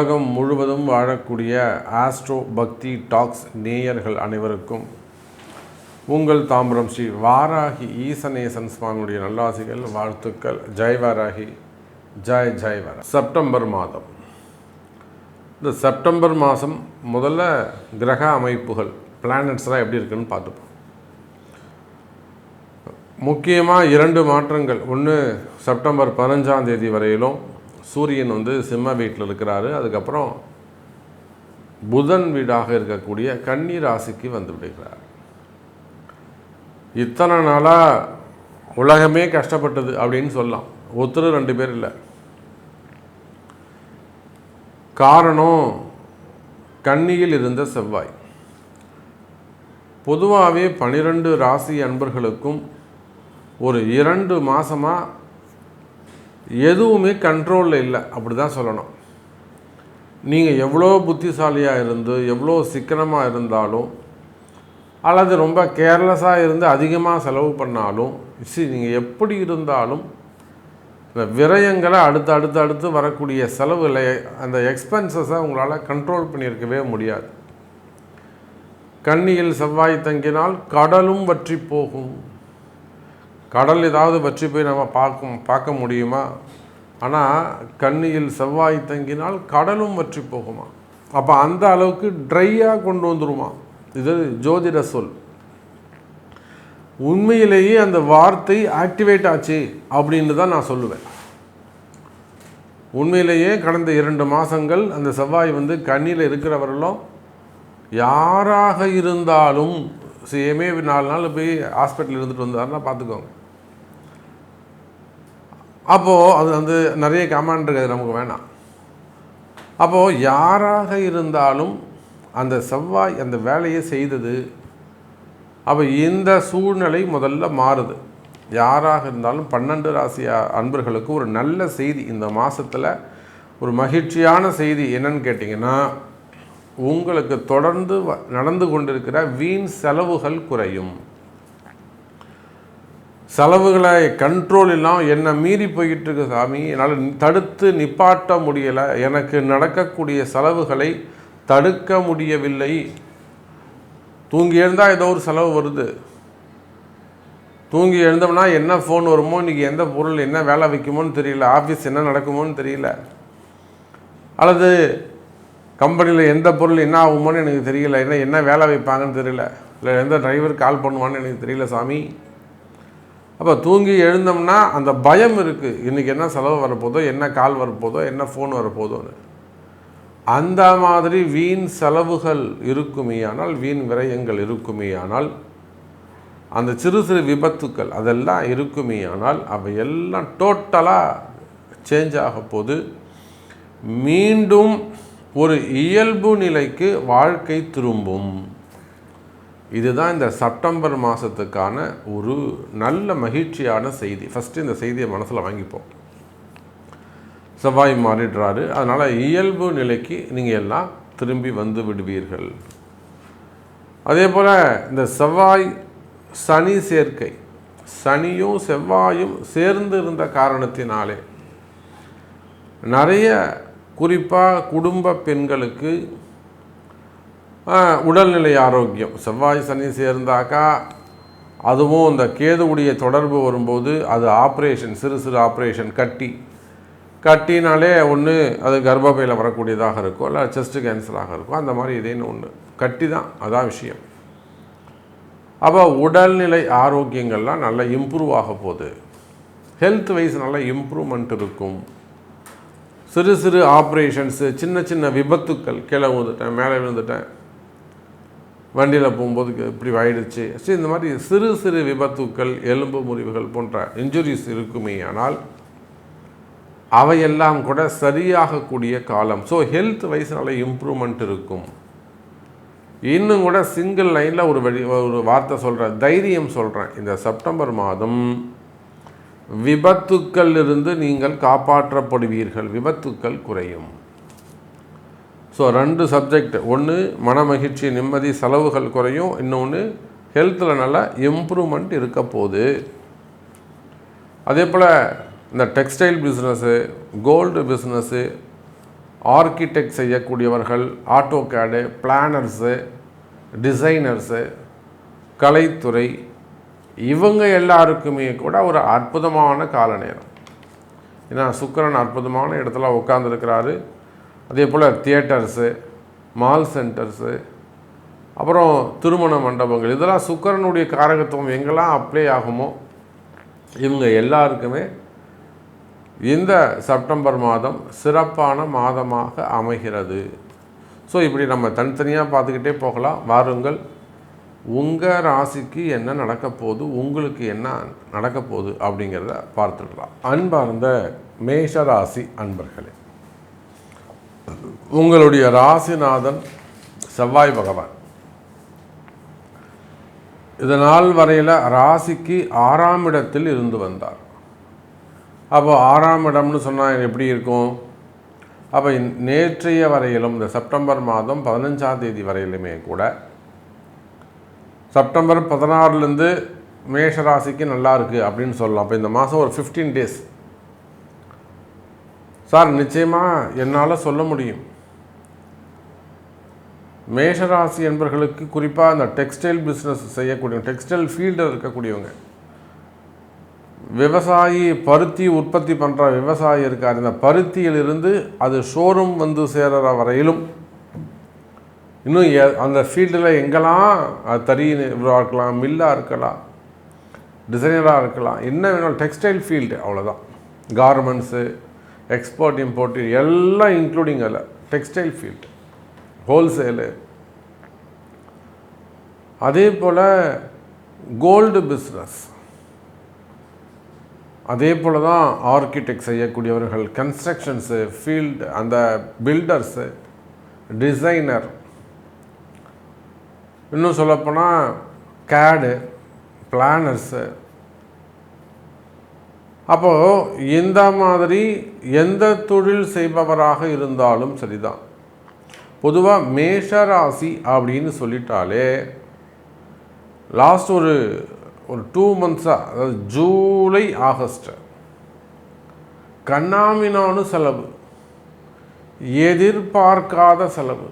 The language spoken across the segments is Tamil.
உலகம் முழுவதும் வாழக்கூடிய ஆஸ்ட்ரோ பக்தி டாக்ஸ் நேயர்கள் அனைவருக்கும் உங்கள் தாம்பரம் ஸ்ரீ வாராகி ஈசநேசன் சுவாமியுடைய நல்லாசிகள் வாழ்த்துக்கள். ஜெய் வாராகி. ஜெய் ஜாய் வர செப்டம்பர் மாதம். இந்த செப்டம்பர் மாதம் முதல்ல கிரக அமைப்புகள் பிளானட்ஸ்லாம் எப்படி இருக்குன்னு பார்த்துப்போம். முக்கியமாக இரண்டு மாற்றங்கள். ஒன்று செப்டம்பர் பதினஞ்சாம் தேதி வரையிலும் சூரியன் வந்து சிம்ம வீட்டில் இருக்கிறாரு. அதுக்கப்புறம் புதன் வீடாக இருக்கக்கூடிய கன்னி ராசிக்கு வந்து விடுகிறார். இத்தனை நாளாக உலகமே கஷ்டப்பட்டது அப்படின்னு சொல்லலாம். ஒருத்தர் ரெண்டு பேர் இல்லை. காரணம் கன்னியில் இருந்த செவ்வாய். பொதுவாகவே பனிரெண்டு ராசி அன்பர்களுக்கும் ஒரு இரண்டு மாதமாக எதுவுமே கண்ட்ரோலில் இல்லை. அப்படி தான் சொல்லணும். நீங்கள் எவ்வளோ புத்திசாலியாக இருந்து எவ்வளோ சிக்கனமாக இருந்தாலும் அல்லது ரொம்ப கேர்லெஸ்ஸாக இருந்து அதிகமாக செலவு பண்ணாலும் சி நீங்கள் எப்படி இருந்தாலும் இந்த விரயங்களை அடுத்து அடுத்து அடுத்து வரக்கூடிய செலவுகளை அந்த எக்ஸ்பென்சஸை உங்களால் கண்ட்ரோல் பண்ணியிருக்கவே முடியாது. கண்ணியில் செவ்வாய் தங்கினால் கடலும் வற்றி போகும். கடல் ஏதாவது வற்றி போய் நம்ம பார்க்கும் பார்க்க முடியுமா? ஆனால் கண்ணியில் செவ்வாய் தங்கினால் கடலும் வற்றி போகுமா? அப்போ அந்த அளவுக்கு ட்ரையாக கொண்டு வந்துருமா? இது ஜோதிட சொல். உண்மையிலேயே அந்த வார்த்தை ஆக்டிவேட் ஆச்சு அப்படின்னு தான் நான் சொல்லுவேன். உண்மையிலேயே கடந்த இரண்டு மாதங்கள் அந்த செவ்வாய் வந்து கண்ணியில் இருக்கிறவர்களும் யாராக இருந்தாலும் சேமே நாலு நாள் போய் ஹாஸ்பிட்டல் இருந்துட்டு வந்தாருன்னா பார்த்துக்கோங்க. அப்போது அது வந்து நிறைய கமாண்ட் இருக்குது நமக்கு வேணாம். அப்போது யாராக இருந்தாலும் அந்த செவ்வாய் அந்த வேலையை செய்தது அப்போ இந்த சூழ்நிலை முதல்ல மாறுது. யாராக இருந்தாலும் பன்னெண்டு ராசி அன்பர்களுக்கு ஒரு நல்ல செய்தி. இந்த மாதத்தில் ஒரு மகிழ்ச்சியான செய்தி என்னன்னு கேட்டிங்கன்னா உங்களுக்கு தொடர்ந்து நடந்து கொண்டிருக்கிற வீண் செலவுகள் குறையும். செலவுகளை கண்ட்ரோல் இல்லாமல் என்னை மீறி போய்கிட்டு இருக்கு சாமி. என்னால் தடுத்து நிப்பாட்ட முடியலை. எனக்கு நடக்கக்கூடிய செலவுகளை தடுக்க முடியவில்லை. தூங்கி எழுந்தால் ஏதோ ஒரு செலவு வருது. தூங்கி எழுந்தோம்னா என்ன ஃபோன் வருமோ இன்றைக்கி எந்த பொருள் என்ன வேலை வைக்குமோன்னு தெரியல. ஆஃபீஸ் என்ன நடக்குமோன்னு தெரியல. அல்லது கம்பெனியில் எந்த பொருள் என்ன ஆகுமோன்னு எனக்கு தெரியல. என்ன என்ன வேலை வைப்பாங்கன்னு தெரியல. இல்லை எந்த டிரைவர் கால் பண்ணுவான்னு எனக்கு தெரியல சாமி. அப்போ தூங்கி எழுந்தோம்னா அந்த பயம் இருக்குது இன்றைக்கி என்ன செலவு வரப்போதோ என்ன கால் வரப்போதோ என்ன ஃபோன் வரப்போதோன்னு. அந்த மாதிரி வீண் செலவுகள் இருக்குமேயானால் வீண் விரயங்கள் இருக்குமேயானால் அந்த சிறு சிறு விபத்துக்கள் அதெல்லாம் இருக்குமேயானால் அவை எல்லாம் டோட்டலாக சேஞ்ச் ஆக போது மீண்டும் ஒரு இயல்பு நிலைக்கு வாழ்க்கை திரும்பும். இதுதான் இந்த செப்டம்பர் மாதத்துக்கான ஒரு நல்ல மகிழ்ச்சியான செய்தி. ஃபஸ்ட்டு இந்த செய்தியை மனசில் வாங்கிப்போம். செவ்வாய் மாறிடுறாரு. அதனால் இயல்பு நிலைக்கு நீங்கள் எல்லாம் திரும்பி வந்து விடுவீர்கள். அதே போல் இந்த செவ்வாய் சனி சேர்க்கை. சனியும் செவ்வாயும் சேர்ந்து இருந்த காரணத்தினாலே நிறைய குறிப்பாக குடும்ப பெண்களுக்கு உடல்நிலை ஆரோக்கியம். செவ்வாய் சனி சேர்ந்தாக்கா அதுவும் இந்த கேதுவுடைய தொடர்பு வரும்போது அது ஆப்ரேஷன் சிறு சிறு ஆப்ரேஷன் கட்டி. கட்டினாலே ஒன்று அது கர்ப்பப்பையில் வரக்கூடியதாக இருக்கும். இல்லை செஸ்ட்டு கேன்சராக இருக்கும். அந்த மாதிரி இதேன்னு ஒன்று கட்டி தான் அதான் விஷயம். அப்போ உடல்நிலை ஆரோக்கியங்கள்லாம் நல்லா இம்ப்ரூவ் ஆக போகுது. ஹெல்த் வைஸ் நல்லா இம்ப்ரூவ்மெண்ட் இருக்கும். சிறு சிறு ஆப்ரேஷன்ஸு சின்ன சின்ன விபத்துக்கள். கீழே விழுந்துட்டேன் மேலே விழுந்துட்டேன். வண்டியில் போகும்போது இப்படி ஆயிடுச்சு. சரி இந்த மாதிரி சிறு சிறு விபத்துக்கள் எலும்பு முறிவுகள் போன்ற இன்ஜுரிஸ் இருக்குமே ஆனால் அவையெல்லாம் கூட சரியாகக்கூடிய காலம். ஸோ ஹெல்த் வைஸ் நல்ல இம்ப்ரூவ்மெண்ட் இருக்கும். இன்னும் கூட சிங்கிள் லைனில் ஒரு வழி ஒரு வார்த்தை சொல்கிறேன் தைரியம் சொல்கிறேன் இந்த செப்டம்பர் மாதம் விபத்துக்கள் இருந்து நீங்கள் காப்பாற்றப்படுவீர்கள். விபத்துக்கள் குறையும். ஸோ ரெண்டு சப்ஜெக்ட் ஒன்று மனமகிழ்ச்சி நிம்மதி செலவுகள் குறையும். இன்னொன்று ஹெல்த்தில் நல்லா இம்ப்ரூவ்மெண்ட் இருக்க போகுது. அதே போல் இந்த textile business gold business architect செய்யக்கூடியவர்கள் ஆட்டோ கேடு பிளானர்ஸு டிசைனர்ஸு கலைத்துறை இவங்க எல்லாருக்குமே கூட ஒரு அற்புதமான கால நேரம் ஏன்னா சுக்கிரன் அற்புதமான இடத்துல உட்காந்துருக்கிறாரு அதே போல் தியேட்டர்ஸு மால் சென்டர்ஸு அப்புறம் திருமண மண்டபங்கள். இதெல்லாம் சுக்கரனுடைய காரகத்துவம் எங்கெல்லாம் அப்ளை ஆகுமோ இவங்க எல்லாருக்குமே இந்த செப்டம்பர் மாதம் சிறப்பான மாதமாக அமைகிறது. ஸோ இப்படி நம்ம தனித்தனியாக பார்த்துக்கிட்டே போகலாம். வாருங்கள். உங்கள் ராசிக்கு என்ன நடக்க போகுது உங்களுக்கு என்ன நடக்க போகுது அப்படிங்கிறத பார்த்துடலாம். அன்பார்ந்த மேஷ ராசி அன்பர்களே உங்களுடைய ராசிநாதன் செவ்வாய் பகவான். இதனால் வரையில் ராசிக்கு ஆறாம் இடத்தில் இருந்து வந்தார். அப்போ ஆறாம் இடம்னு சொன்னால் எப்படி இருக்கும்? அப்போ நேற்றைய வரையிலும் இந்த செப்டம்பர் மாதம் பதினஞ்சாம் தேதி வரையிலுமே கூட செப்டம்பர் பதினாறுலேருந்து மேஷ ராசிக்கு நல்லா இருக்குது அப்படின்னு சொல்லலாம். அப்போ இந்த மாதம் ஒரு ஃபிஃப்டீன் டேஸ் சார் நிச்சயமாக என்னால் சொல்ல முடியும். மேஷராசி என்பர்களுக்கு குறிப்பாக அந்த டெக்ஸ்டைல் பிஸ்னஸ் செய்யக்கூடிய டெக்ஸ்டைல் ஃபீல்டில் இருக்கக்கூடியவங்க. விவசாயி பருத்தி உற்பத்தி பண்ணுற விவசாயி இருக்கார். இந்த பருத்தியிலிருந்து அது ஷோரூம் வந்து சேர்கிற வரையிலும் இன்னும் எ- அந்த ஃபீல்டில் எங்கெல்லாம் அது தறி இருக்கலாம் மில்லாக இருக்கலாம் டிசைனராக இருக்கலாம் என்ன வேணாலும் டெக்ஸ்டைல் ஃபீல்டு அவ்வளோதான் கார்மெண்ட்ஸு எக்ஸ்போர்ட் இம்போர்ட் எல்லாம் இன்க்ளூடிங் அதில். டெக்ஸ்டைல் ஃபீல்டு ஹோல்சேலு அதே போல் கோல்டு பிஸ்னஸ் அதே போல் தான் ஆர்கிடெக்ட் செய்யக்கூடியவர்கள் கன்ஸ்ட்ரக்ஷன்ஸு ஃபீல்டு அந்த பில்டர்ஸு டிசைனர் இன்னும் சொல்லப்போனால் கேடு பிளானர்ஸு அப்போது இந்த மாதிரி எந்த தொழில் செய்பவராக இருந்தாலும் சரிதான். பொதுவாக மேஷராசி அப்படின்னு சொல்லிட்டாலே லாஸ்ட் ஒரு ஒரு டூ மந்த்ஸாக அதாவது ஜூலை ஆகஸ்ட் கண்ணாமினானு செலவு எதிர்பார்க்காத செலவு.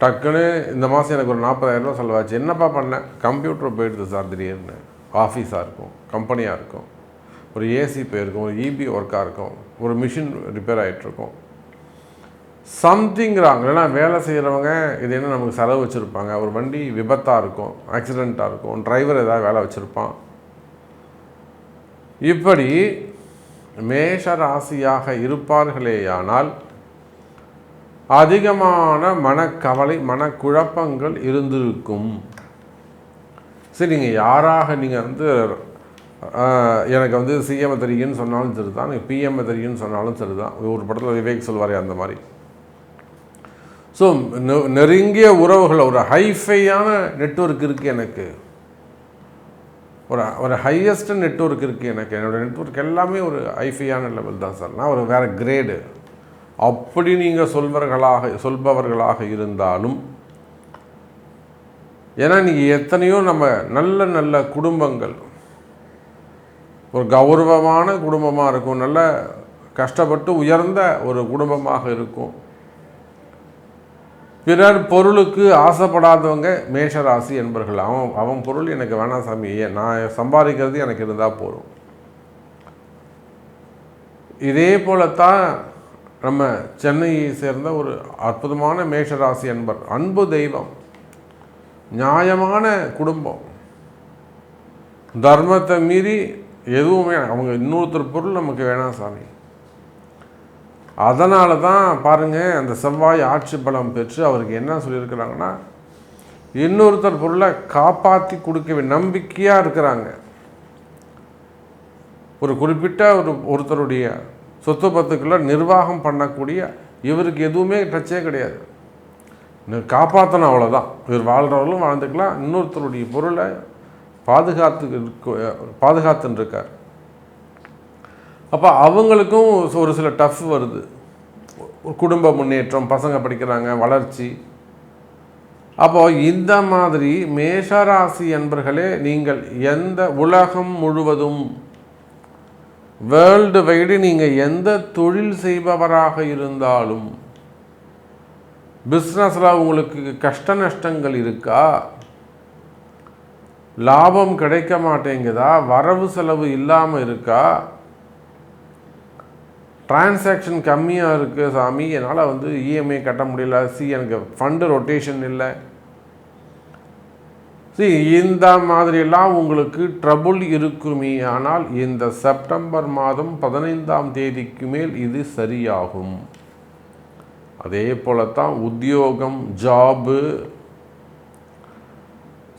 டக்குன்னு இந்த மாதம் எனக்கு ஒரு நாற்பதாயிரரூவா செலவாச்சு. என்னப்பா பண்ணேன் கம்ப்யூட்டர் போயிடுது சார் திடீர்னு. ஆஃபீஸாக இருக்கும் கம்பெனியாக இருக்கும். ஒரு ஏசி போயிருக்கும் ஒரு இபி ஒர்க்காக இருக்கும் ஒரு மிஷின் ரிப்பேர் ஆகிட்டுருக்கும் சம்திங்கிறாங்க இல்லைன்னா வேலை செய்கிறவங்க இது என்ன நமக்கு செலவு வச்சுருப்பாங்க? ஒரு வண்டி விபத்தாக இருக்கும் ஆக்சிடெண்ட்டாக இருக்கும் டிரைவர் ஏதாவது வேலை வச்சுருப்பான். இப்படி மேஷ ராசியாக இருப்பார்களேயானால் அதிகமான மனக்கவலை மனக்குழப்பங்கள் இருந்திருக்கும். சரி நீங்கள் யாராக நீங்கள் வந்து எனக்கு வந்து சிஎம் தெரியும்னு சொன்னாலும் சரி தான் எனக்கு பிஎம் தெரியும்னு சொன்னாலும் சரி தான் ஒரு படத்தில் விவேக் சொல்வார் அந்த மாதிரி. ஸோ நெருங்கிய உறவுகள் ஒரு ஹைஃபையான நெட்ஒர்க் இருக்குது எனக்கு. ஒரு ஒரு ஹையஸ்ட் நெட்வொர்க் இருக்குது எனக்கு. என்னோடய நெட்வொர்க் எல்லாமே ஒரு ஹைஃபையான லெவல் தான் சார். நான் ஒரு வேறு கிரேடு அப்படி நீங்கள் சொல்வர்களாக சொல்பவர்களாக இருந்தாலும் ஏன்னா நீங்கள் எத்தனையோ நம்ம நல்ல நல்ல குடும்பங்கள் ஒரு கௌரவமான குடும்பமாக இருக்கும். நல்ல கஷ்டப்பட்டு உயர்ந்த ஒரு குடும்பமாக இருக்கும். பிறர் பொருளுக்கு ஆசைப்படாதவங்க மேஷராசி என்பர்கள். அவன் அவன் பொருள் எனக்கு வேணாம் சாமி. நான் சம்பாதிக்கிறது எனக்கு இருந்தால் போதும். இதே போலத்தான் நம்ம சென்னையை சேர்ந்த ஒரு அற்புதமான மேஷராசி என்பர். அன்பு தெய்வம். நியாயமான குடும்பம். தர்மத்தை மீறி எதுவுமே அவங்க இன்னொருத்தர் பொருள் நமக்கு வேணாம் சாமி. அதனால தான் பாருங்கள் அந்த செவ்வாய் ஆட்சி பலம் பெற்று அவருக்கு என்ன சொல்லியிருக்கிறாங்கன்னா இன்னொருத்தர் பொருளை காப்பாற்றி கொடுக்க நம்பிக்கையாக இருக்கிறாங்க. ஒரு குறிப்பிட்ட ஒரு ஒருத்தருடைய சொத்து பத்துக்களை நிர்வாகம் பண்ணக்கூடிய இவருக்கு எதுவுமே டச்சே கிடையாது. காப்பாற்றணும் அவ்வளோதான் இவர் வாழ்கிறவர்களும் வாழ்ந்துக்கலாம். இன்னொருத்தருடைய பொருளை பாதுகாத்து பாதுகாத்துருக்கார் பாதுகாத்துன்னு இருக்கார் அப்போ அவங்களுக்கும் ஒரு சில டஃப் வருது. குடும்ப முன்னேற்றம் பசங்க படிக்கிறாங்க வளர்ச்சி. அப்போ இந்த மாதிரி மேஷராசி என்பர்களே நீங்கள் எந்த உலகம் முழுவதும் வேர்ல்டு வைடு நீங்கள் எந்த தொழில் செய்பவராக இருந்தாலும் பிஸ்னஸில் உங்களுக்கு கஷ்ட நஷ்டங்கள் இருக்கா? லாபம் கிடைக்க மாட்டேங்குதா? வரவு செலவு இல்லாமல் இருக்கா? டிரான்சாக்ஷன் கம்மியாக இருக்குது சாமி. என்னால் வந்து இஎம்ஐ கட்ட முடியல. சி எனக்கு ஃபண்டு ரொட்டேஷன் இல்லை. சி இந்த மாதிரியெல்லாம் உங்களுக்கு ட்ரபுள் இருக்குமே. ஆனால் இந்த செப்டம்பர் மாதம் பதினைந்தாம் தேதிக்கு மேல் இது சரியாகும். அதே போலத்தான் உத்தியோகம் ஜாபு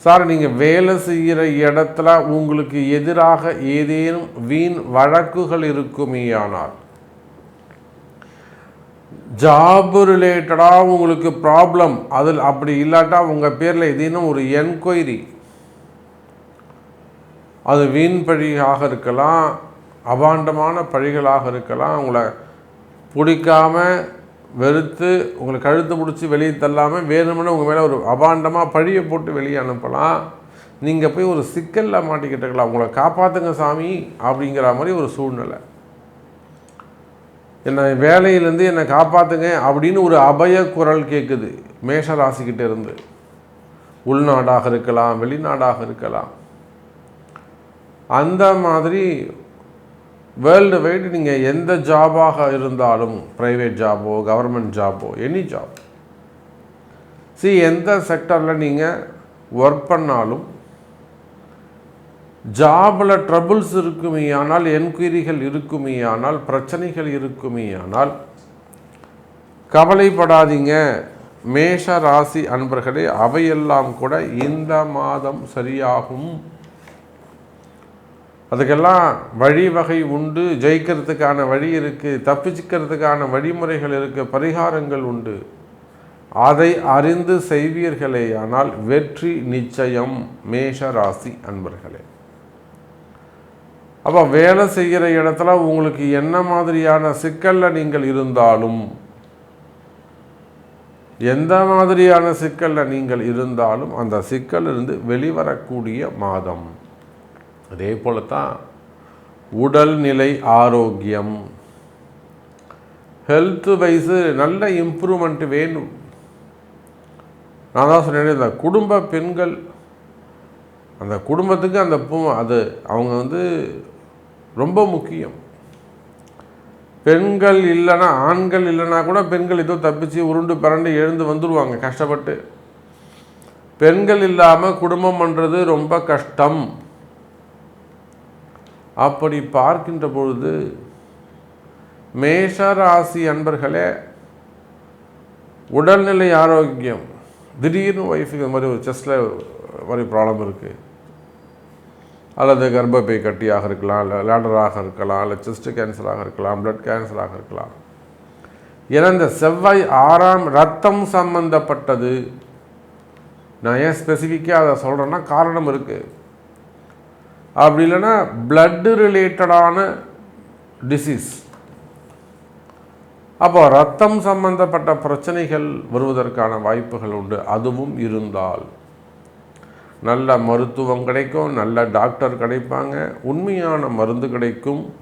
சார் நீங்கள் வேலை செய்கிற இடத்துல உங்களுக்கு எதிராக ஏதேனும் வீண் வழக்குகள் இருக்குமேயானால் ஜாப் ரிலேட்டடாக உங்களுக்கு ப்ராப்ளம் அதில் அப்படி இல்லாட்டா உங்கள் பேரில் ஏதேனும் ஒரு என்கொயரி அது வீண் பழியாக இருக்கலாம் அபாண்டமான பழிகளாக இருக்கலாம் உங்களை பிடிக்காம வெறுத்து உங்களை கழுத்து பிடிச்சி வெளியே தள்ளாமல் வேணும்னு உங்கள் மேலே ஒரு அபாண்டமாக பழியை போட்டு வெளியே அனுப்பலாம். நீங்கள் போய் ஒரு சிக்கலில் மாட்டிக்கிட்டுருக்கலாம் உங்களை காப்பாற்றுங்க சாமி அப்படிங்கிற மாதிரி ஒரு சூழ்நிலை. என்னை வேலையிலேருந்து என்னை காப்பாற்றுங்க அப்படின்னு ஒரு அபய குரல் கேட்குது மேஷ ராசிக்கிட்டே இருந்து. உள்நாடாக இருக்கலாம் வெளிநாடாக இருக்கலாம். அந்த மாதிரி வேர்ல்டு வைடு நீங்கள் எந்த ஜாபாக இருந்தாலும் ப்ரைவேட் ஜாபோ கவர்மெண்ட் ஜாபோ எனி ஜாப் சி எந்த செக்டரில் நீங்கள் ஒர்க் பண்ணாலும் ஜாபில் ட்ரபுள்ஸ் இருக்குமே ஆனால் என்கொயரிகள் இருக்குமே ஆனால் பிரச்சனைகள் இருக்குமே ஆனால் கவலைப்படாதீங்க. மேஷ ராசி அன்பர்களே அவையெல்லாம் கூட இந்த மாதம் சரியாகும். அதுக்கெல்லாம் வழிவகை உண்டு. ஜெயிக்கிறதுக்கான வழி இருக்குது தப்பிச்சுக்கிறதுக்கான வழிமுறைகள் இருக்குது பரிகாரங்கள் உண்டு. அதை அறிந்து செய்வீர்களே. ஆனால் வெற்றி நிச்சயம். மேஷ ராசி அன்பர்களே. அப்போ வேலை செய்கிற இடத்துல உங்களுக்கு என்ன மாதிரியான சிக்கலில் நீங்கள் இருந்தாலும் எந்த மாதிரியான சிக்கலில் நீங்கள் இருந்தாலும் அந்த சிக்கலிருந்து வெளிவரக்கூடிய மாதம். அதே போல தான் உடல்நிலை ஆரோக்கியம். ஹெல்த்து வைஸு நல்ல இம்ப்ரூவ்மெண்ட் வேணும். நான் தான் சொன்னேன் இந்த குடும்ப பெண்கள் அந்த குடும்பத்துக்கு அந்த பூ அது அவங்க வந்து ரொம்ப முக்கியம். பெண்கள் இல்லைன்னா ஆண்கள் இல்லைன்னா கூட பெண்கள் ஏதோ தப்பிச்சு உருண்டு பிறண்டு எழுந்து வந்துடுவாங்க கஷ்டப்பட்டு. பெண்கள் இல்லாமல் குடும்பம் பண்ணுறது ரொம்ப கஷ்டம். அப்படி பார்க்கின்ற பொழுது மேஷ ராசி அன்பர்களே உடல்நிலை ஆரோக்கியம். திடீர்னு ஒய்ஃபுக்கு இந்த மாதிரி ஒரு செஸ்டில் மாதிரி ப்ராப்ளம் இருக்குது அல்லது கர்ப்பப்பை கட்டியாக இருக்கலாம் இல்லை லேடராக இருக்கலாம் இல்லை செஸ்ட் கேன்சராக இருக்கலாம் பிளட் கேன்சராக இருக்கலாம். ஏன்னா இந்த செவ்வாய் ஆறாம் ரத்தம் சம்பந்தப்பட்டது. நான் ஏன் ஸ்பெசிஃபிக்காக அதை சொல்கிறேன்னா காரணம் இருக்குது அப்படி இல்லைன்னா பிளட்டு ரிலேட்டடான டிசீஸ் அப்போ ரத்தம் சம்பந்தப்பட்ட பிரச்சனைகள் வருவதற்கான வாய்ப்புகள் உண்டு. அதுவும் இருந்தால் நல்ல மருத்துவம் கிடைக்கும் நல்ல டாக்டர் கிடைப்பாங்க. உண்மையான மருந்து கிடைக்கும்.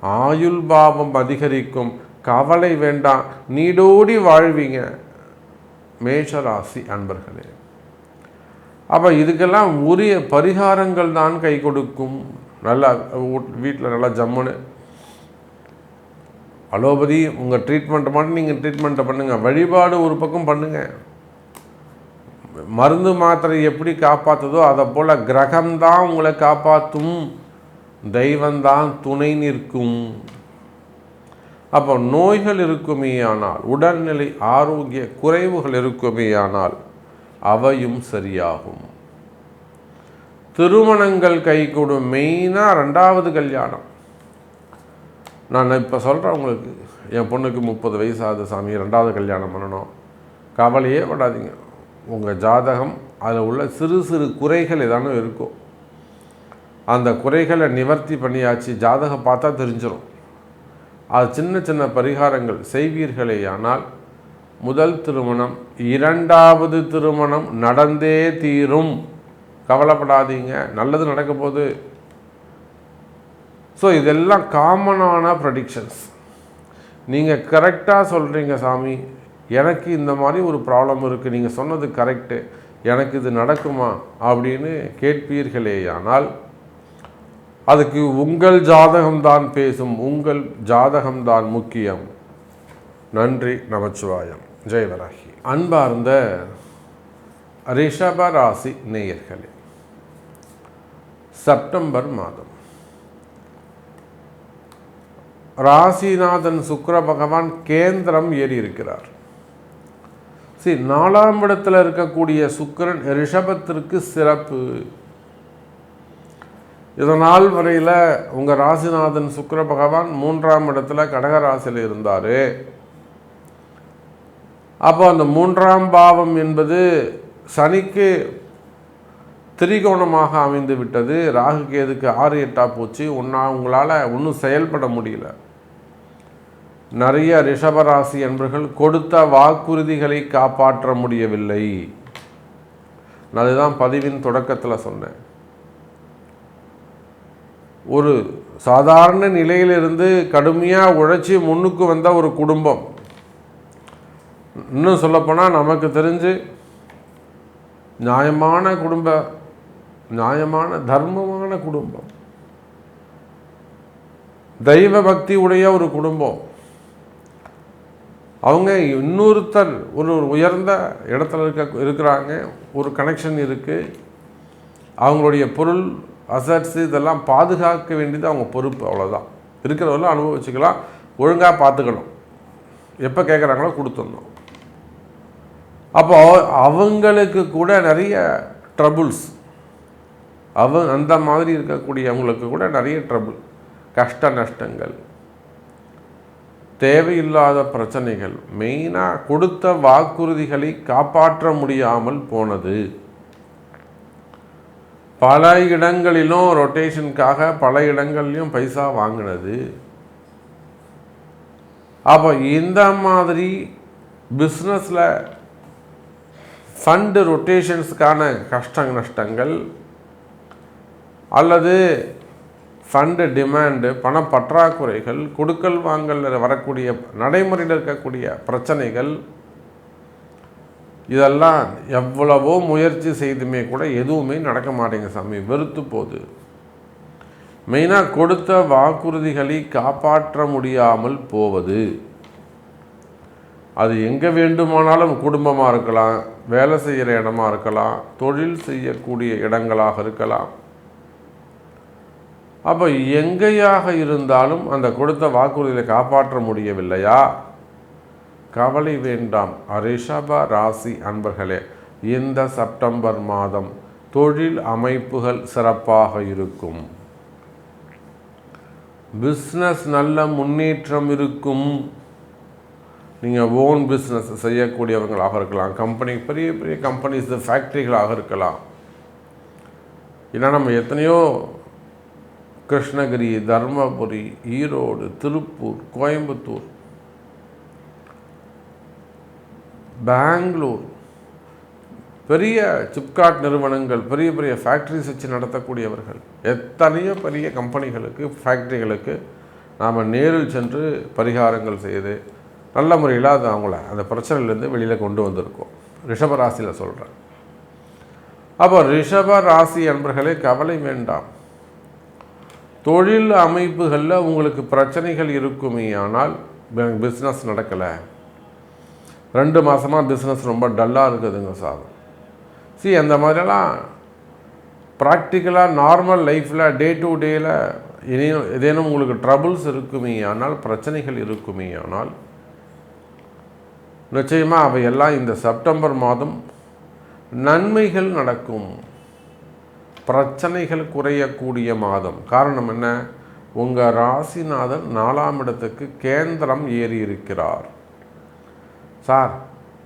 ஆயுள் பாவம் அதிகரிக்கும். கவலை வேண்டாம். நீடோடி வாழ்வீங்க. மேஷராசி அன்பர்களே. அப்போ இதுக்கெல்லாம் உரிய பரிகாரங்கள் தான் கை கொடுக்கும். நல்லா வீட்டில் நல்லா ஜம்முன்னு அலோபதி உங்கள் ட்ரீட்மெண்ட்டை மட்டும் நீங்கள் ட்ரீட்மெண்ட்டை பண்ணுங்கள் வழிபாடு ஒரு பக்கம் பண்ணுங்கள் மருந்து மாத்திரை எப்படி காப்பாற்றுதோ அதை போல் கிரகம்தான் உங்களை காப்பாற்றும் தெய்வந்தான் துணை நிற்கும். அப்போ நோய்கள் இருக்குமே ஆனால் உடல்நிலை ஆரோக்கிய குறைவுகள் இருக்குமே ஆனால் அவையும் சரியாகும். திருமணங்கள் கை மெயினாக ரெண்டாவது கல்யாணம். நான் இப்போ சொல்கிறேன் உங்களுக்கு என் பொண்ணுக்கு முப்பது வயசு ஆகுது சாமி ரெண்டாவது கல்யாணம் பண்ணணும். கவலையே படாதீங்க. உங்கள் ஜாதகம் அதில் உள்ள சிறு சிறு குறைகள் ஏதானு இருக்கும். அந்த குறைகளை நிவர்த்தி பண்ணியாச்சு ஜாதகம் பார்த்தா தெரிஞ்சிடும் அது சின்ன சின்ன பரிகாரங்கள் செய்வீர்களே ஆனால் முதல் திருமணம் இரண்டாவது திருமணம் நடந்தே தீரும். கவலைப்படாதீங்க. நல்லது நடக்க போது ஸோ இதெல்லாம் காமனான ப்ரடிக்ஷன்ஸ் நீங்கள் கரெக்டாக சொல்கிறீங்க சாமி. எனக்கு இந்த மாதிரி ஒரு ப்ராப்ளம் இருக்குது நீங்கள் சொன்னது கரெக்டு எனக்கு இது நடக்குமா அப்படின்னு கேட்பீர்களேயானால் அதுக்கு உங்கள் ஜாதகம்தான் பேசும். உங்கள் ஜாதகம்தான் முக்கியம். நன்றி நமச்சிவாயம். ஜெயவராகி. அன்பார்ந்த ரிஷப ராசி நேயர்களே செப்டம்பர் மாதம். ராசிநாதன் சுக்கர பகவான் கேந்திரம் ஏறி இருக்கிறார் சரி நாலாம் இடத்துல இருக்கக்கூடிய சுக்கரன் ரிஷபத்திற்கு சிறப்பு. இதனால் வரையில் உங்கள் ராசிநாதன் சுக்கர பகவான் மூன்றாம் இடத்துல கடகராசியில் இருந்தார். அப்போ அந்த மூன்றாம் பாவம் என்பது சனிக்கு திரிகோணமாக அமைந்து விட்டது. ராகு கேதுக்கு ஆறு எட்டாக போச்சு. ஒன்றா உங்களால் ஒன்றும் செயல்பட முடியல. நிறைய ரிஷபராசி என்பர்கள் கொடுத்த வாக்குறுதிகளை காப்பாற்ற முடியவில்லை. நான் அதுதான் பதிவின் தொடக்கத்தில் சொன்னேன். ஒரு சாதாரண நிலையிலிருந்து கடுமையாக உழைச்சி முன்னுக்கு வந்த ஒரு குடும்பம். இன்னும் சொல்லப்போனால் நமக்கு தெரிஞ்சு நியாயமான குடும்ப நியாயமான தர்மமான குடும்பம். தெய்வ பக்தி உடைய ஒரு குடும்பம். அவங்க இன்னொருத்தர் ஒரு உயர்ந்த இடத்துல இருக்க இருக்கிறாங்க ஒரு கனெக்ஷன் இருக்குது அவங்களுடைய பொருள் அசட்ஸ் இதெல்லாம் பாதுகாக்க வேண்டியது அவங்க பொறுப்பு அவ்வளோதான் இருக்கிறவரெல்லாம் அனுபவிச்சுக்கலாம் ஒழுங்காக பார்த்துக்கணும். எப்போ கேட்குறாங்களோ கொடுத்துடணும். அப்போ அவங்களுக்கு கூட நிறைய ட்ரபுள்ஸ் அவ அந்த மாதிரி இருக்கக்கூடியவங்களுக்கு கூட நிறைய ட்ரபுள் கஷ்ட நஷ்டங்கள். தேவையில்லாத பிரச்சனைகள். மெயினாக கொடுத்த வாக்குறுதிகளை காப்பாற்ற முடியாமல் போனது. பல இடங்களிலும் ரொட்டேஷனுக்காக பல இடங்கள்லையும் பைசா வாங்கினது. அப்போ இந்த மாதிரி பிஸ்னஸில் ஃபண்டு ரொட்டேஷன்ஸுக்கான கஷ்ட நஷ்டங்கள் அல்லது ஃபண்டு டிமாண்டு பண பற்றாக்குறைகள் கொடுக்கல் வாங்கலில் வரக்கூடிய நடைமுறையில் இருக்கக்கூடிய பிரச்சனைகள் இதெல்லாம் எவ்வளவோ முயற்சி செய்துமே கூட எதுவுமே நடக்க மாட்டேங்க சாமி. வெறுத்து போகுது. மெயினாக கொடுத்த வாக்குறுதிகளை காப்பாற்ற முடியாமல் போவது. அது எங்கே வேண்டுமானாலும் குடும்பமாக இருக்கலாம் வேலை செய்கிற இடமா இருக்கலாம் தொழில் செய்யக்கூடிய இடங்களாக இருக்கலாம். அப்போ எங்கேயாக இருந்தாலும் அந்த கொடுத்த வாக்குறுதியை காப்பாற்ற முடியவில்லையா? கவலை வேண்டாம். ரிஷப ராசி அன்பர்களே இந்த செப்டம்பர் மாதம் தொழில் அமைப்புகள் சிறப்பாக இருக்கும். பிஸ்னஸ் நல்ல முன்னேற்றம் இருக்கும். நீங்கள் ஓன் பிஸ்னஸ் செய்யக்கூடியவங்களாக இருக்கலாம். கம்பெனி பெரிய பெரிய கம்பெனிஸ் ஃபேக்ட்ரிகளாக இருக்கலாம். ஏன்னா நம்ம எத்தனையோ கிருஷ்ணகிரி தர்மபுரி ஈரோடு திருப்பூர் கோயம்புத்தூர் பெங்களூர் பெரிய சிப்காட் நிறுவனங்கள் பெரிய பெரிய ஃபேக்ட்ரிஸ் வச்சு நடத்தக்கூடியவர்கள் எத்தனையோ பெரிய கம்பெனிகளுக்கு ஃபேக்ட்ரிகளுக்கு நாம் நேரில் சென்று பரிகாரங்கள் செய்து நல்ல முறையில் அது அவங்கள அந்த பிரச்சனையிலேருந்து வெளியில் கொண்டு வந்திருக்கும். ரிஷப ராசியில் சொல்கிறேன் அப்போ ரிஷப ராசி அன்பர்களே கவலை வேண்டாம். தொழில் அமைப்புகளில் உங்களுக்கு பிரச்சனைகள் இருக்குமே ஆனால் பிஸ்னஸ் நடக்கலை. ரெண்டு மாதமாக பிஸ்னஸ் ரொம்ப டல்லாக இருக்குதுங்க சார். சி அந்த மாதிரிலாம் ப்ராக்டிக்கலாக நார்மல் லைஃப்பில் டே டு டேயில் இனியும் ஏதேனும் உங்களுக்கு ட்ரபுள்ஸ் இருக்குமே ஆனால் பிரச்சனைகள் இருக்குமே ஆனால் நிச்சயமாக அவையெல்லாம் இந்த செப்டம்பர் மாதம் நன்மைகள் நடக்கும். பிரச்சனைகள் குறையக்கூடிய மாதம். காரணம் என்ன? உங்கள் ராசிநாதன் நாலாம் இடத்துக்கு கேந்திரம் ஏறி இருக்கிறார். சார்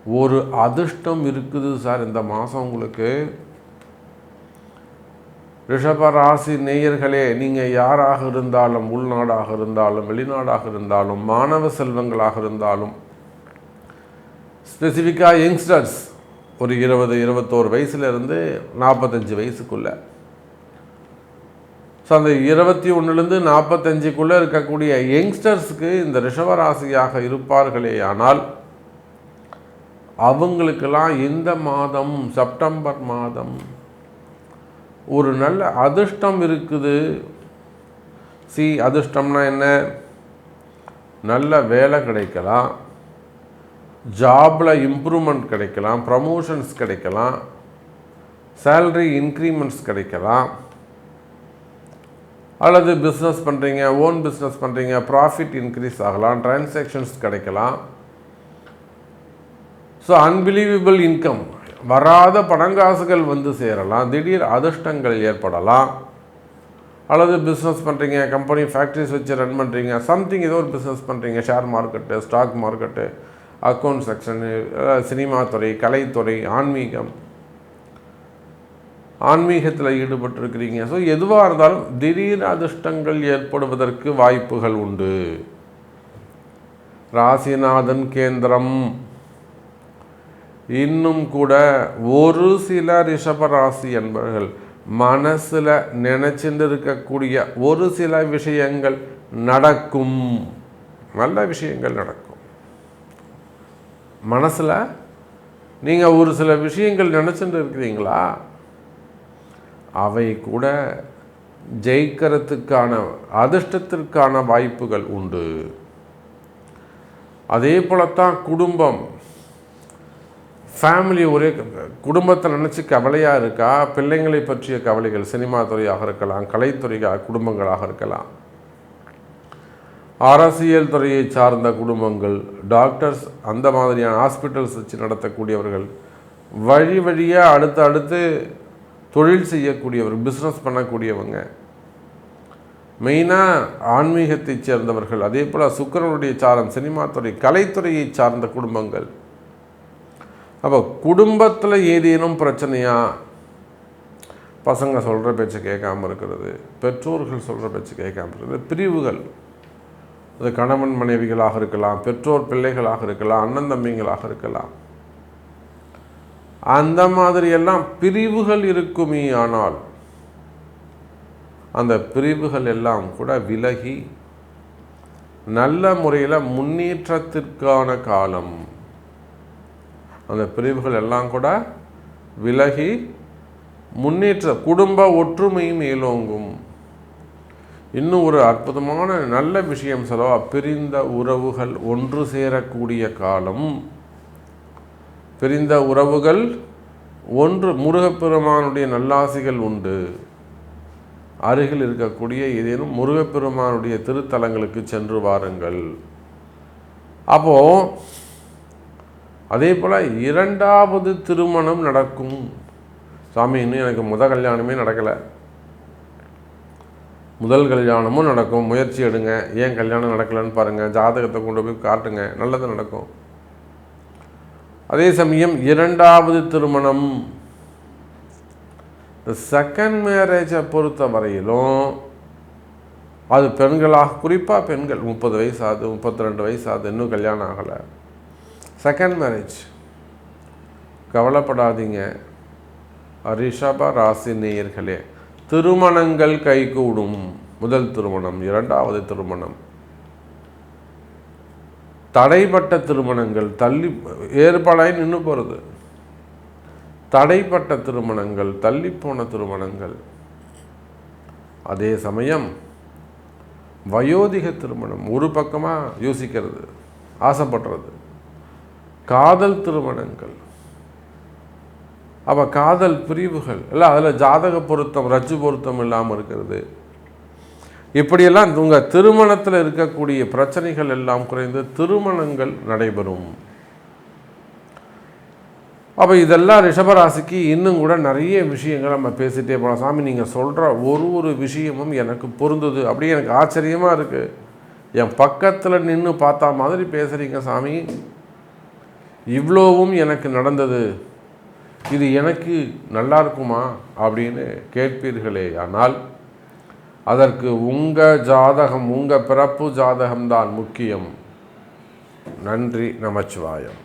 ஒரு அதிர்ஷ்டம் இருக்குது சார் இந்த மாதம் உங்களுக்கு. ரிஷப ராசி நேயர்களே நீங்கள் யாராக இருந்தாலும் உள்நாடாக இருந்தாலும் வெளிநாடாக இருந்தாலும் மாணவ செல்வங்களாக இருந்தாலும் ஸ்பெசிஃபிக்காக யங்ஸ்டர்ஸ் ஒரு இருபது இருபத்தோரு வயசுலேருந்து நாற்பத்தஞ்சு வயசுக்குள்ள. ஸோ அந்த இருபத்தி ஒன்றுலேருந்து நாற்பத்தஞ்சுக்குள்ளே இருக்கக்கூடிய யங்ஸ்டர்ஸ்க்கு இந்த ரிஷவராசியாக இருப்பார்களே ஆனால் அவங்களுக்கெல்லாம் இந்த மாதம் செப்டம்பர் மாதம் ஒரு நல்ல அதிர்ஷ்டம் இருக்குது. சி அதிர்ஷ்டம்னா என்ன? நல்ல வேலை கிடைக்கலாம். ஜாபில் இம்ப்ரூவ்மெண்ட் கிடைக்கலாம் ப்ரமோஷன்ஸ் கிடைக்கலாம் சேல்ரி இன்க்ரீமெண்ட்ஸ் கிடைக்கலாம் அல்லது பிஸ்னஸ் பண்ணுறீங்க ஓன் பிஸ்னஸ் பண்ணுறீங்க ப்ராஃபிட் இன்க்ரீஸ் ஆகலாம் டிரான்சாக்ஷன்ஸ் கிடைக்கலாம். ஸோ அன்பிலீவபிள் இன்கம் வராத பணங்காசுகள் வந்து சேரலாம் திடீர் அதிர்ஷ்டங்கள் ஏற்படலாம் அல்லது பிஸ்னஸ் பண்ணுறீங்க கம்பெனி ஃபேக்ட்ரிஸ் வச்சு ரன் பண்ணுறீங்க சம்திங் ஏதோ ஒரு பிஸ்னஸ் பண்ணுறீங்க share market stock market account section cinema துறை கலைத்துறை ஆன்மீகம். ஆன்மீகத்தில் ஈடுபட்டிருக்கிறீங்க. ஸோ எதுவாக இருந்தாலும் திடீர் அதிர்ஷ்டங்கள் ஏற்படுவதற்கு வாய்ப்புகள் உண்டு. ராசிநாதன் கேந்திரம். இன்னும் கூட ஒரு சில ரிஷபராசி என்பவர்கள் மனசில் நினச்சிட்டு இருக்கக்கூடிய ஒரு சில விஷயங்கள் நடக்கும். நல்ல விஷயங்கள் நடக்கும். மனசில் நீங்கள் ஒரு சில விஷயங்கள் நினச்சிட்டு இருக்கிறீங்களா அவை கூட ஜெயிக்கிறதுக்கான அதிர்ஷ்டத்திற்கான வாய்ப்புகள் உண்டு. அதே போலத்தான் குடும்பம். ஃபேமிலி ஒரே குடும்பத்தை நினச்சி கவலையாக இருக்கா? பிள்ளைங்களை பற்றிய கவலைகள் சினிமா துறையாக இருக்கலாம் கலைத்துறையாக குடும்பங்களாக இருக்கலாம். அரசியல் துறையை சார்ந்த குடும்பங்கள் டாக்டர்ஸ் அந்த மாதிரியான ஹாஸ்பிட்டல்ஸ் வச்சு நடத்தக்கூடியவர்கள் வழி வழியாக அடுத்து அடுத்து தொழில் செய்யக்கூடியவர் பிஸ்னஸ் பண்ணக்கூடியவங்க. மெயினாக ஆன்மீகத்தை சேர்ந்தவர்கள் அதே போல் சுக்கரனுடைய சாரம் சினிமா துறை கலைத்துறையை சார்ந்த குடும்பங்கள். அப்போ குடும்பத்தில் ஏதேனும் பிரச்சனையா? பசங்க சொல்கிற பேச்சு கேட்காம இருக்கிறது பெற்றோர்கள் சொல்கிற பேச்சு கேட்காம இருக்கிறது பிரிவுகள். அது கணவன் மனைவிகளாக இருக்கலாம் பெற்றோர் பிள்ளைகளாக இருக்கலாம் அண்ணன் தம்பிங்களாக இருக்கலாம். அந்த மாதிரியெல்லாம் பிரிவுகள் இருக்குமே ஆனால் அந்த பிரிவுகள் எல்லாம் கூட விலகி நல்ல முறையில் முன்னேற்றத்திற்கான காலம். அந்த பிரிவுகள் எல்லாம் கூட விலகி முன்னேற்ற குடும்ப ஒற்றுமை மேலோங்கும். இன்னும் ஒரு அற்புதமான நல்ல விஷயம் சொல்லவா பிரிந்த உறவுகள் ஒன்று சேரக்கூடிய காலம். பிரிந்த உறவுகள் ஒன்று முருகப்பெருமானுடைய நல்லாசிகள் உண்டு. அருகில் இருக்கக்கூடிய ஏதேனும் முருகப்பெருமானுடைய திருத்தலங்களுக்கு சென்று வாருங்கள். அப்போது அதே போல் இரண்டாவது திருமணம் நடக்கும். சாமி இன்னும் எனக்கு முத கல்யாணமே நடக்கலை. முதல் கல்யாணமும் நடக்கும். முயற்சி எடுங்க. ஏன் கல்யாணம் நடக்கலைன்னு பாருங்கள் ஜாதகத்தை கொண்டு போய் காட்டுங்க. நல்லது நடக்கும். அதே சமயம் இரண்டாவது திருமணம். இந்த செகண்ட் மேரேஜை பொறுத்த வரையிலும் அது பெண்களாக குறிப்பாக பெண்கள் முப்பது வயசு ஆகுது முப்பத்தி ரெண்டு வயசு ஆகுது இன்னும் கல்யாணம் ஆகலை. செகண்ட் மேரேஜ் கவலைப்படாதீங்க. ரிஷப ராசி நேயர்களே திருமணங்கள் கைகூடும். முதல் திருமணம் இரண்டாவது திருமணம். தடைப்பட்ட திருமணங்கள் தள்ளி ஏற்பாடாய் நின்று போகிறது தடைப்பட்ட திருமணங்கள் தள்ளிப்போன திருமணங்கள். அதே சமயம் வயோதிக திருமணம் ஒரு பக்கமாக யோசிக்கிறது ஆசைப்படுறது. காதல் திருமணங்கள். அப்போ காதல் பிரிவுகள் இல்லை அதில் ஜாதக பொருத்தம் ரஜு பொருத்தம் இல்லாமல் இருக்கிறது. இப்படியெல்லாம் உங்கள் திருமணத்தில் இருக்கக்கூடிய பிரச்சனைகள் எல்லாம் குறைந்து திருமணங்கள் நடைபெறும். அப்போ இதெல்லாம் ரிஷபராசிக்கு இன்னும் கூட நிறைய விஷயங்கள் நம்ம பேசிகிட்டே போகலாம் சாமி நீங்கள் சொல்கிற ஒரு ஒரு விஷயமும் எனக்கு பொருந்தது. அப்படியே எனக்கு ஆச்சரியமாக இருக்குது என் பக்கத்தில் நின்று பார்த்தா மாதிரி பேசுகிறீங்க சாமி. இவ்வளோவும் எனக்கு நடந்தது. இது எனக்கு நல்லா இருக்குமா அப்படின்னு கேட்பீர்களே ஆனால் அதற்கு உங்கள் ஜாதகம் உங்கள் பிறப்பு ஜாதகம்தான் முக்கியம். நன்றி நமச்சிவாயம்.